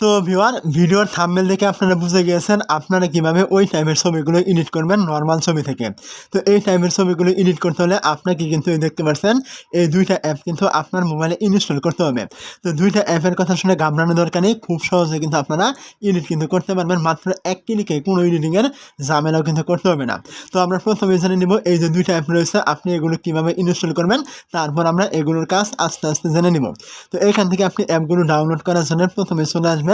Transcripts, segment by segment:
তো ভিওয়ার ভিডিওর থাম্বনেল দেখে আপনারা বুঝে গিয়েছেন আপনারা কীভাবে ওই টাইমের ছবিগুলো এডিট করবেন নর্মাল ছবি থেকে। তো এই টাইমের ছবিগুলো এডিট করতে হলে আপনাকে কিন্তু দেখতে পাচ্ছেন, এই দুইটা অ্যাপ কিন্তু আপনার মোবাইলে ইনস্টল করতে হবে। তো দুইটা অ্যাপের কথা শুনে ঘাবড়ানোর দরকার নেই, খুব সহজে কিন্তু আপনারা এডিট কিন্তু করতে পারবেন, মাত্র এক ক্লিকে কোনো এডিটিংয়ের ঝামেলাও কিন্তু করতে হবে না। তো আমরা প্রথমে জেনে নিব এই যে দুইটা অ্যাপ রয়েছে, আপনি এগুলো কীভাবে ইনস্টল করবেন, তারপর আমরা এগুলোর কাজ আস্তে আস্তে জেনে নিব। তো এখান থেকে আপনি অ্যাপগুলো ডাউনলোড করার জন্য প্রথমে চলে আসবেন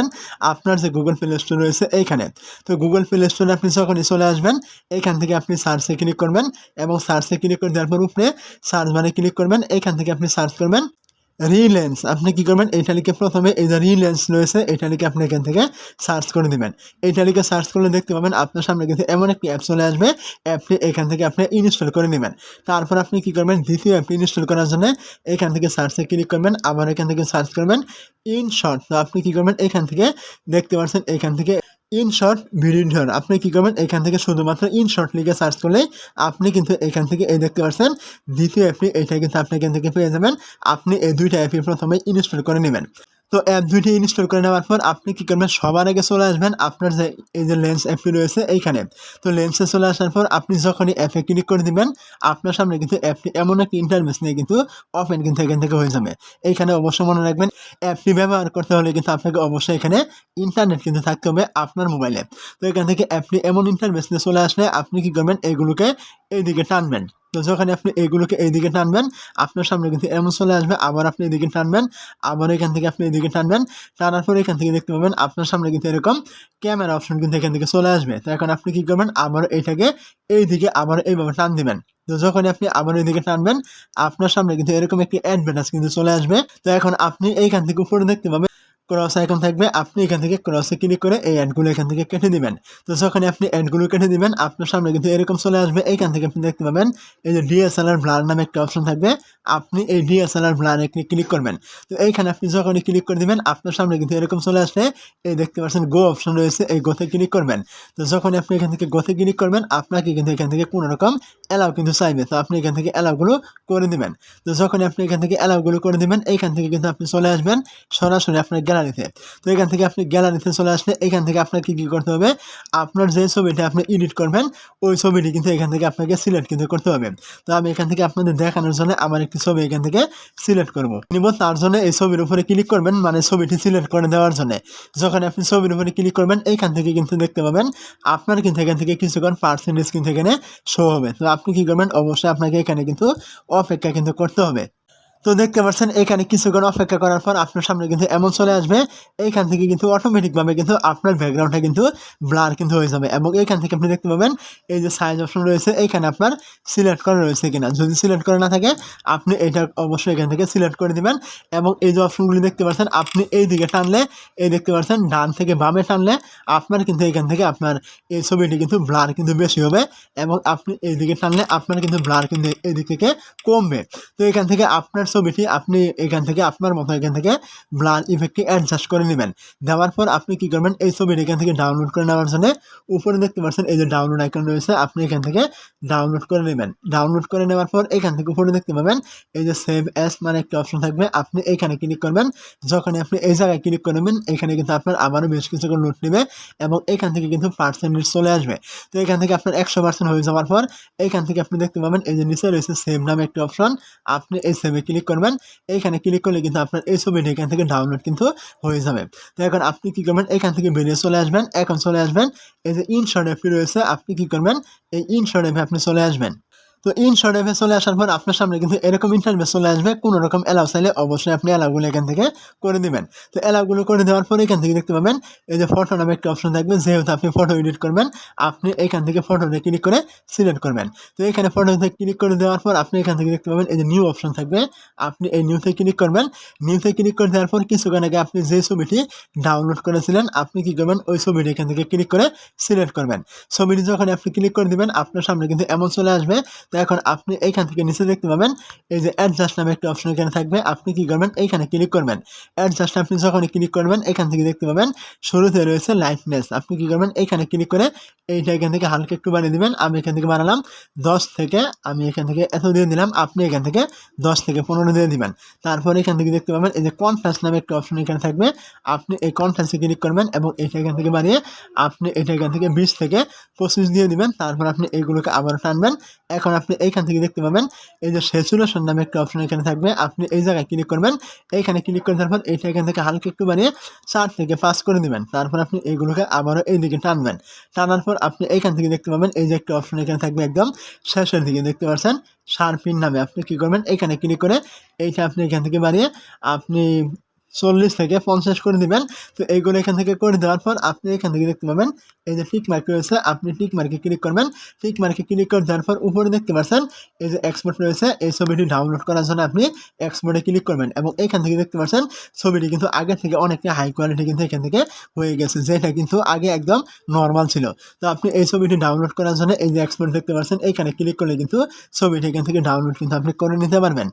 আপনার যে গুগল প্লে স্টোর রয়েছে এইখানে। তো গুগল প্লে স্টোরে আপনি যখনই চলে আসবেন, এইখান থেকে আপনি সার্চে ক্লিক করবেন এবং সার্চে ক্লিক করে দেওয়ার পর উপরে সার্চ বারে ক্লিক করবেন, এইখান থেকে আপনি সার্চ করবেন। রিলেন্স আপনি কি করবেন? এইটা লিখে প্রথমে এই যে রিলেন্স রয়েছে এইটা লিখে আপনি এখান থেকে সার্চ করে দিবেন। এইটা লিখে সার্চ করলে দেখতে পাবেন আপনার সামনে কিন্তু এমন একটি অ্যাপ চলে আসবে অ্যাপটি এখান থেকে আপনি ইনস্টল করে নেবেন। তারপর আপনি কি করবেন? দ্বিতীয় অ্যাপটি ইনস্টল করার জন্য এখান থেকে সার্চে ক্লিক করবেন, আবার এখান থেকে সার্চ করবেন ইন শর্ট তো আপনি কি করবেন? এখান থেকে দেখতে পাচ্ছেন, এখান থেকে ইন শর্ট ভিডিও আপনি কী করবেন? এখান থেকে শুধুমাত্র ইন শর্ট লিখে সার্চ করলে আপনি কিন্তু এখান থেকে এই দেখতে পাচ্ছেন। দ্বিতীয় অ্যাপটি এটা কিন্তু আপনি এখান থেকে পেয়ে যাবেন। আপনি এই দুইটা অ্যাপই প্রথমে ইনস্টল করে নেবেন। তো অ্যাপ দুইটি ইনস্টল করে নেওয়ার পর আপনি কী করবেন? সবার আগে চলে আসবেন আপনার যে, এই যে লেন্স অ্যাপটি রয়েছে এইখানে। তো লেন্সে চলে আসার পর আপনি যখনই অ্যাপে ক্লিক করে দিবেন, আপনার সামনে কিন্তু অ্যাপটি এমন একটি ইন্টারভেস নিয়ে কিন্তু ওপেন কিন্তু এখান থেকে হয়ে যাবে। এইখানে অবশ্যই মনে রাখবেন অ্যাপটি ব্যবহার করতে হলে কিন্তু আপনাকে অবশ্যই এখানে ইন্টারনেট কিন্তু থাকতে হবে আপনার মোবাইলে তো এখান থেকে অ্যাপটি এমন ইন্টারভেস নিয়ে চলে আসলে আপনি কী করবেন? এইগুলোকে এইদিকে টানবেন। তো যখন আপনি এইগুলোকে এইদিকে টানবেন, আপনার সামনে কিন্তু এমন চলে আসবে, আবার আপনি এদিকে টানবেন, আবার এখান থেকে আপনি এদিকে টানবেন, টানার পরে এখান থেকে দেখতে পাবেন আপনার সামনে কিন্তু এরকম ক্যামেরা অপশন কিন্তু এখান থেকে চলে আসবে। তো এখন আপনি কী করবেন, আবার এইটাকে এইদিকে আবার এইভাবে টান দিবেন। তো যখন আপনি আবার এইদিকে টানবেন, আপনার সামনে কিন্তু এরকম একটি অ্যাডভার্টাইজ কিন্তু চলে আসবে। তো এখন আপনি এইখান থেকে উপরে দেখতে পাবেন ক্রস আইকন থাকবে, আপনি এখান থেকে ক্রসে ক্লিক করে এই অ্যাডগুলো এখান থেকে কেটে দিবেন। তো যখন আপনি অ্যাডগুলো কেটে দিবেন, আপনার সামনে কিন্তু এরকম চলে আসবে, এইখান থেকে আপনি দেখতে পাবেন এই যে ডিএসএলআর ব্লার নামে একটা অপশন থাকবে, আপনি এই ডিএসএলআর ব্লারে ক্লিক করবেন। তো এইখানে আপনি যখনই ক্লিক করে দিবেন, আপনার সামনে কিন্তু এরকম চলে আসবে, এই দেখতে পাচ্ছেন গো অপশন রয়েছে, এই গোতে ক্লিক করবেন। তো যখন আপনি এখান থেকে গোতে ক্লিক করবেন, আপনাকে কিন্তু এখান থেকে কোনো রকম অ্যালাউ কিন্তু চাইবে। তো আপনি এখান থেকে অ্যালাউগুলো করে দিবেন। তো যখন আপনি এখান থেকে অ্যালাউগুলো করে দিবেন, এইখান থেকে কিন্তু আপনি চলে আসবেন। সরাসরি আপনার গ্যালারিতে তো এখান থেকে আপনি গ্যালারিতে চলে আসলে এখান থেকে আপনাকে কী করতে হবে? আপনার যে ছবিটা আপনি এডিট করবেন, ওই ছবিটি কিন্তু এখান থেকে আপনাকে সিলেক্ট কিন্তু করতে হবে। তো আমি এখান থেকে আপনাদের দেখানোর জন্য আমার একটি ছবি এখান থেকে সিলেক্ট করব। নিব, তার জন্য এই ছবির উপরে ক্লিক করবেন মানে ছবিটি সিলেক্ট করে দেওয়ার জন্য। যখন আপনি ছবির উপরে ক্লিক করবেন এইখান থেকে কিন্তু দেখতে পাবেন, আপনার কিন্তু এখান থেকে কিছুক্ষণ পার্সেন্টেজ কিন্তু এখানে শো হবে। তো আপনি কী করবেন? অবশ্যই আপনাকে এখানে কিন্তু অপেক্ষা কিন্তু করতে হবে। তো দেখতে পাচ্ছেন, এখানে কিছুক্ষণ অপেক্ষা করার পর আপনার সামনে কিন্তু এমন চলে আসবে, এইখান থেকে কিন্তু অটোমেটিকভাবে কিন্তু আপনার ব্যাকগ্রাউন্ডটা কিন্তু ব্লার কিন্তু হয়ে যাবে এবং এইখান থেকে আপনি দেখতে পাবেন, এই যে সাইজ অপশন রয়েছে, এইখানে আপনার সিলেক্ট করা রয়েছে কিনা। যদি সিলেক্ট করা না থাকে, আপনি এটা অবশ্যই এখান থেকে সিলেক্ট করে দিবেন এবং এই যে অপশনগুলি দেখতে পাচ্ছেন, আপনি এই দিকে টানলে, এই দেখতে পাচ্ছেন, ডান থেকে বামে টানলে আপনার কিন্তু এখান থেকে আপনার এই ছবিটি কিন্তু ব্লার কিন্তু বেশি হবে এবং আপনি এই দিকে টানলে আপনার কিন্তু ব্লার কিন্তু এই দিক থেকে কমবে। তো এখান থেকে আপনার ছবিটি আপনি এখান থেকে আপনার মতো এখান থেকে ব্লার ইফেক্টটি অ্যাডজাস্ট করে নেবেন। দেওয়ার পর আপনি কী করবেন? এই ছবিটি এখান থেকে ডাউনলোড করে নেওয়ার জন্য উপরে দেখতে পাচ্ছেন এই যে ডাউনলোড আইকন রয়েছে, আপনি এখান থেকে ডাউনলোড করে নেবেন। ডাউনলোড করে নেওয়ার পর এখান থেকে উপরে দেখতে পাবেন এই যে সেভ অ্যাস মানে একটা অপশন থাকবে। আপনি এখানে ক্লিক করবেন। যখন আপনি এই জায়গায় ক্লিক করবেন এখানে কিন্তু আপনার আবারও বেশ কিছু নোট নেবে এবং এখান থেকে কিন্তু পার্সেন্টেজ চলে আসবে। তো এখান থেকে আপনার একশো পার্সেন্ট হয়ে যাওয়ার পর এখান থেকে আপনি দেখতে পাবেন এই যে নিচে রয়েছে সেভ নামে একটা অপশন আপনি এই সেভে ক্লিক করবেন, এইখানে ক্লিক করলে কিন্তু আপনার এই ছবিটি এখান থেকে ডাউনলোড কিন্তু হয়ে যাবে। তো এখন আপনি কী করবেন? এখান থেকে বেরিয়ে চলে আসবেন, এখন চলে আসবেন, এই যে ইনশর্ট অ্যাপটি রয়েছে, আপনি কী করবেন? এই ইনশর্ট অ্যাপে আপনি চলে আসবেন। তো ইন শর্ট অ্যাপে চলে আসার পর আপনার সামনে কিন্তু এরকম ইন্টারভেস চলে আসবে, কোনো রকম অ্যালাউ চাইলে অবশ্যই আপনি অ্যালাউগুলো এখান থেকে করে দিবেন। তো অ্যালাউগুলো করে দেওয়ার পর এখান থেকে দেখতে পাবেন, এই যে ফটো নামে একটা অপশন থাকবে, যেহেতু আপনি ফটো এডিট করবেন, আপনি এখান থেকে ফটোতে ক্লিক করে সিলেক্ট করবেন। তো এখানে ফটোতে ক্লিক করে দেওয়ার পর আপনি এখান থেকে দেখতে পাবেন, এই যে নিউ অপশন থাকবে, আপনি এই নিউতে ক্লিক করবেন নিউতে ক্লিক করে দেওয়ার পর কিছুক্ষণ আগে আপনি যে ছবিটি ডাউনলোড করেছিলেন, আপনি কী করবেন, ওই ছবিটি এখান থেকে ক্লিক করে সিলেক্ট করবেন। ছবিটি যখন আপনি ক্লিক করে দেবেন, আপনার সামনে কিন্তু এমন চলে আসবে তো এখন আপনি এইখান থেকে নিচে দেখতে পাবেন, এই যে অ্যাডজাস্ট নামে একটা অপশন এখানে থাকবে, আপনি কি করবেন? এইখানে ক্লিক করবেন। অ্যাডজাস্ট আপনি যখনই ক্লিক করবেন এখান থেকে দেখতে পাবেন, শুরুতে রয়েছে লাইটনেস আপনি কি করবেন? এইখানে ক্লিক করে এইটা এখান থেকে হালকা একটু বানিয়ে দিবেন। আমি এখান থেকে বানালাম দশ থেকে, আমি এখান থেকে এত দিয়ে দিলাম, আপনি এখান থেকে দশ থেকে পনেরো দিয়ে দিবেন। তারপর এখান থেকে দেখতে পাবেন, এই যে কনফারেন্স নামে একটা অপশন এখানে থাকবে। আপনি এই কনফারেন্সে ক্লিক করবেন এবং এটা এখান থেকে বানিয়ে আপনি এটা এখান থেকে বিশ থেকে পঁচিশ দিয়ে দিবেন। তারপর আপনি এইগুলোকে আবার টানবেন। এখন আপনি এইখান থেকে দেখতে পাবেন, এই যে স্যাচুরেশন নামে একটা অপশন এখানে থাকবে, আপনি এই জায়গায় ক্লিক করবেন, এইখানে ক্লিক করে তারপর এইটা এখান থেকে হালকা একটু বানিয়ে চার থেকে পাঁচ করে দিবেন। তারপর আপনি এইগুলোকে আবারও এইদিকে টানবেন। টানার পর আপনি এইখান থেকে দেখতে পাবেন, এই যে একটা অপশন এখানে থাকবে একদম শেষের দিকে দেখতে পাচ্ছেন শার্পিন নামে আপনি কী করবেন, এইখানে ক্লিক করে এইটা আপনি এখান থেকে বানিয়ে আপনি চল্লিশ থেকে পঞ্চাশ করে দিবেন। তো এইগুলো এখান থেকে করে দেওয়ার পর আপনি এখান থেকে দেখতে পাবেন, এই যে টিক মার্ক রয়েছে, আপনি টিক মার্কে ক্লিক করবেন। টিক মার্কে ক্লিক করে দেওয়ার পর উপরে দেখতে পাচ্ছেন, এই যে এক্সপোর্ট রয়েছে, এই ছবিটি ডাউনলোড করার জন্য আপনি এক্সপোর্টে ক্লিক করবেন এবং এখান থেকে দেখতে পাচ্ছেন, ছবিটি কিন্তু আগে থেকে অনেকটা হাই কোয়ালিটি কিন্তু এখান থেকে হয়ে গেছে, যেটা কিন্তু আগে একদম নর্মাল ছিল। তো আপনি এই ছবিটি ডাউনলোড করার জন্য এই যে এক্সপোর্ট দেখতে পাচ্ছেন এইখানে ক্লিক করলে কিন্তু ছবিটি এখান থেকে ডাউনলোড কিন্তু আপনি করে নিতে পারবেন।